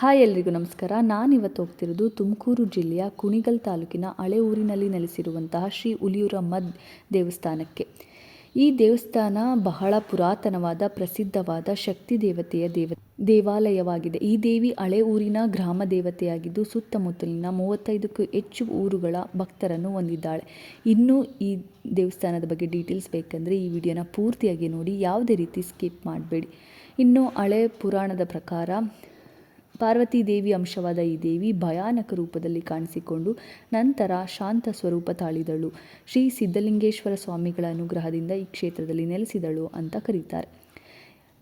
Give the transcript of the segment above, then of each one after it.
Hi ಎಲ್ರಿಗೂ ನಮಸ್ಕಾರ. ನಾನಿವತ್ತು ಹೋಗ್ತಿರೋದು ತುಮಕೂರು ಜಿಲ್ಲೆಯ ಕುಣಿಗಲ್ ತಾಲೂಕಿನ ಹಳೆ ಊರಿನಲ್ಲಿ ನೆಲೆಸಿರುವಂತಹ ಶ್ರೀ ಹುಲಿಯೂರಮ್ಮ ದೇವಸ್ಥಾನಕ್ಕೆ. ಈ ದೇವಸ್ಥಾನ ಬಹಳ ಪುರಾತನವಾದ, ಪ್ರಸಿದ್ಧವಾದ ಶಕ್ತಿ ದೇವತೆಯ ದೇವ, ದೇವಾಲಯವಾಗಿದೆ. ಈ ದೇವಿ ಹಳೆ ಊರಿನ ಗ್ರಾಮ ದೇವತೆಯಾಗಿದ್ದು, ಸುತ್ತಮುತ್ತಲಿನ ಮೂವತ್ತೈದಕ್ಕೂ ಹೆಚ್ಚು ಊರುಗಳ ಭಕ್ತರನ್ನು ಹೊಂದಿದ್ದಾಳೆ. ಇನ್ನೂ ಈ ದೇವಸ್ಥಾನದ ಬಗ್ಗೆ ಡೀಟೇಲ್ಸ್ ಬೇಕಂದರೆ ಈ ವಿಡಿಯೋನ ಪೂರ್ತಿಯಾಗಿ ನೋಡಿ, ಯಾವುದೇ ರೀತಿ ಸ್ಕಿಪ್ ಮಾಡಬೇಡಿ. ಇನ್ನು ಹಳೆ ಪುರಾಣದ ಪ್ರಕಾರ ಪಾರ್ವತಿ ದೇವಿ ಅಂಶವಾದ ಈ ದೇವಿ ಭಯಾನಕ ರೂಪದಲ್ಲಿ ಕಾಣಿಸಿಕೊಂಡು ನಂತರ ಶಾಂತ ಸ್ವರೂಪ ತಾಳಿದಳು. ಶ್ರೀ ಸಿದ್ಧಲಿಂಗೇಶ್ವರ ಸ್ವಾಮಿಗಳ ಅನುಗ್ರಹದಿಂದ ಈ ಕ್ಷೇತ್ರದಲ್ಲಿ ನೆಲೆಸಿದಳು ಅಂತ ಕರೀತಾರೆ.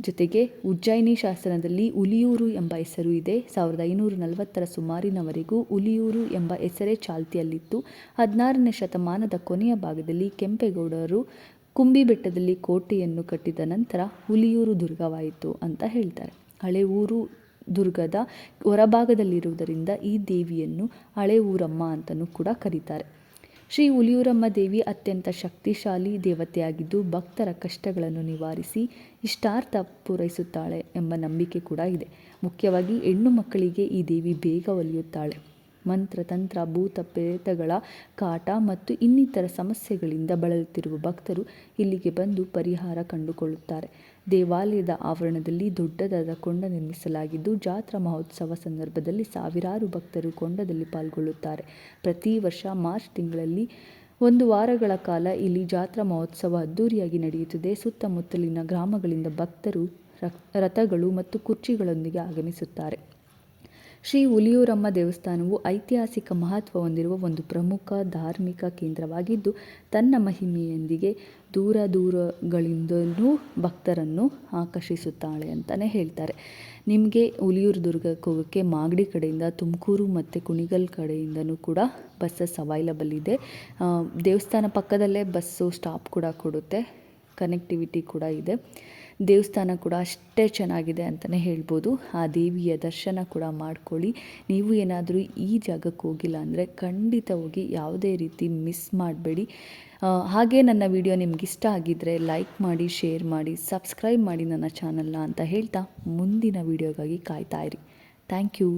ಜೊತೆಗೆ ಉಜ್ಜಯಿನಿ ಶಾಸನದಲ್ಲಿ ಉಲಿಯೂರು ಎಂಬ ಹೆಸರು ಇದೆ. ಸಾವಿರದ ಐನೂರ ನಲವತ್ತರ ಸುಮಾರಿನವರೆಗೂ ಉಲಿಯೂರು ಎಂಬ ಹೆಸರೇ ಚಾಲ್ತಿಯಲ್ಲಿತ್ತು. ಹದಿನಾರನೇ ಶತಮಾನದ ಕೊನೆಯ ಭಾಗದಲ್ಲಿ ಕೆಂಪೇಗೌಡರು ಕುಂಬಿಬೆಟ್ಟದಲ್ಲಿ ಕೋಟೆಯನ್ನು ಕಟ್ಟಿದ ನಂತರ ಹುಲಿಯೂರು ದುರ್ಗವಾಯಿತು ಅಂತ ಹೇಳ್ತಾರೆ. ಹಳೆ ಊರು ದುರ್ಗದ ಹೊರಭಾಗದಲ್ಲಿರುವುದರಿಂದ ಈ ದೇವಿಯನ್ನು ಹಳೆ ಊರಮ್ಮ ಅಂತಲೂ ಕೂಡ ಕರೀತಾರೆ. ಶ್ರೀ ಹುಲಿಯೂರಮ್ಮ ದೇವಿ ಅತ್ಯಂತ ಶಕ್ತಿಶಾಲಿ ದೇವತೆಯಾಗಿದ್ದು ಭಕ್ತರ ಕಷ್ಟಗಳನ್ನು ನಿವಾರಿಸಿ ಇಷ್ಟಾರ್ಥ ಪೂರೈಸುತ್ತಾಳೆ ಎಂಬ ನಂಬಿಕೆ ಕೂಡ ಇದೆ. ಮುಖ್ಯವಾಗಿ ಹೆಣ್ಣು ಮಕ್ಕಳಿಗೆ ಈ ದೇವಿ ಬೇಗ ಒಲಿಯುತ್ತಾಳೆ. ಮಂತ್ರ, ತಂತ್ರ, ಭೂತ, ಪ್ರೇತಗಳ ಕಾಟ ಮತ್ತು ಇನ್ನಿತರ ಸಮಸ್ಯೆಗಳಿಂದ ಬಳಲುತ್ತಿರುವ ಭಕ್ತರು ಇಲ್ಲಿಗೆ ಬಂದು ಪರಿಹಾರ ಕಂಡುಕೊಳ್ಳುತ್ತಾರೆ. ದೇವಾಲಯದ ಆವರಣದಲ್ಲಿ ದೊಡ್ಡದಾದ ಕೊಂಡ ನಿರ್ಮಿಸಲಾಗಿದ್ದು, ಜಾತ್ರಾ ಮಹೋತ್ಸವ ಸಂದರ್ಭದಲ್ಲಿ ಸಾವಿರಾರು ಭಕ್ತರು ಕೊಂಡದಲ್ಲಿ ಪಾಲ್ಗೊಳ್ಳುತ್ತಾರೆ. ಪ್ರತಿ ವರ್ಷ ಮಾರ್ಚ್ ತಿಂಗಳಲ್ಲಿ ಒಂದು ವಾರಗಳ ಕಾಲ ಇಲ್ಲಿ ಜಾತ್ರಾ ಮಹೋತ್ಸವ ಅದ್ದೂರಿಯಾಗಿ ನಡೆಯುತ್ತದೆ. ಸುತ್ತಮುತ್ತಲಿನ ಗ್ರಾಮಗಳಿಂದ ಭಕ್ತರು ರಥಗಳು ಮತ್ತು ಕುರ್ಚಿಗಳೊಂದಿಗೆ ಆಗಮಿಸುತ್ತಾರೆ. ಶ್ರೀ ಹುಲಿಯೂರಮ್ಮ ದೇವಸ್ಥಾನವು ಐತಿಹಾಸಿಕ ಮಹತ್ವ ಹೊಂದಿರುವ ಒಂದು ಪ್ರಮುಖ ಧಾರ್ಮಿಕ ಕೇಂದ್ರವಾಗಿದ್ದು, ತನ್ನ ಮಹಿಮೆಯೊಂದಿಗೆ ದೂರ ದೂರಗಳಿಂದಲೂ ಭಕ್ತರನ್ನು ಆಕರ್ಷಿಸುತ್ತಾಳೆ ಅಂತಲೇ ಹೇಳ್ತಾರೆ. ನಿಮಗೆ ಹುಲಿಯೂರು ದುರ್ಗಕ್ಕೆ ಹೋಗೋಕ್ಕೆ ಮಾಗಡಿ ಕಡೆಯಿಂದ ತುಮಕೂರು ಮತ್ತು ಕುಣಿಗಲ್ ಕಡೆಯಿಂದನೂ ಕೂಡ ಬಸ್ಸಸ್ ಅವೈಲಬಲ್ ಇದೆ. ದೇವಸ್ಥಾನ ಪಕ್ಕದಲ್ಲೇ ಬಸ್ಸು ಸ್ಟಾಪ್ ಕೂಡ ಕೊಡುತ್ತೆ. ಕನೆಕ್ಟಿವಿಟಿ ಕೂಡ ಇದೆ. ದೇವಸ್ಥಾನ ಕೂಡ ಅಷ್ಟೇ ಚೆನ್ನಾಗಿದೆ ಅಂತಲೇ ಹೇಳ್ಬೋದು. ಆ ದೇವಿಯ ದರ್ಶನ ಕೂಡ ಮಾಡ್ಕೊಳ್ಳಿ. ನೀವು ಏನಾದರೂ ಈ ಜಾಗಕ್ಕೆ ಹೋಗಿಲ್ಲ ಅಂದರೆ ಖಂಡಿತ ಹೋಗಿ ಯಾವುದೇ ರೀತಿ ಮಿಸ್ ಮಾಡಬೇಡಿ. ಹಾಗೆ ನನ್ನ ವಿಡಿಯೋ ನಿಮ್ಗೆ ಇಷ್ಟ ಆಗಿದ್ದರೆ ಲೈಕ್ ಮಾಡಿ ಶೇರ್ ಮಾಡಿ ಸಬ್ಸ್ಕ್ರೈಬ್ ಮಾಡಿ ನನ್ನ ಚಾನಲ್ನ ಅಂತ ಹೇಳ್ತಾ ಮುಂದಿನ ವಿಡಿಯೋಗಾಗಿ ಕಾಯ್ತಾ ಇರಿ. Thank you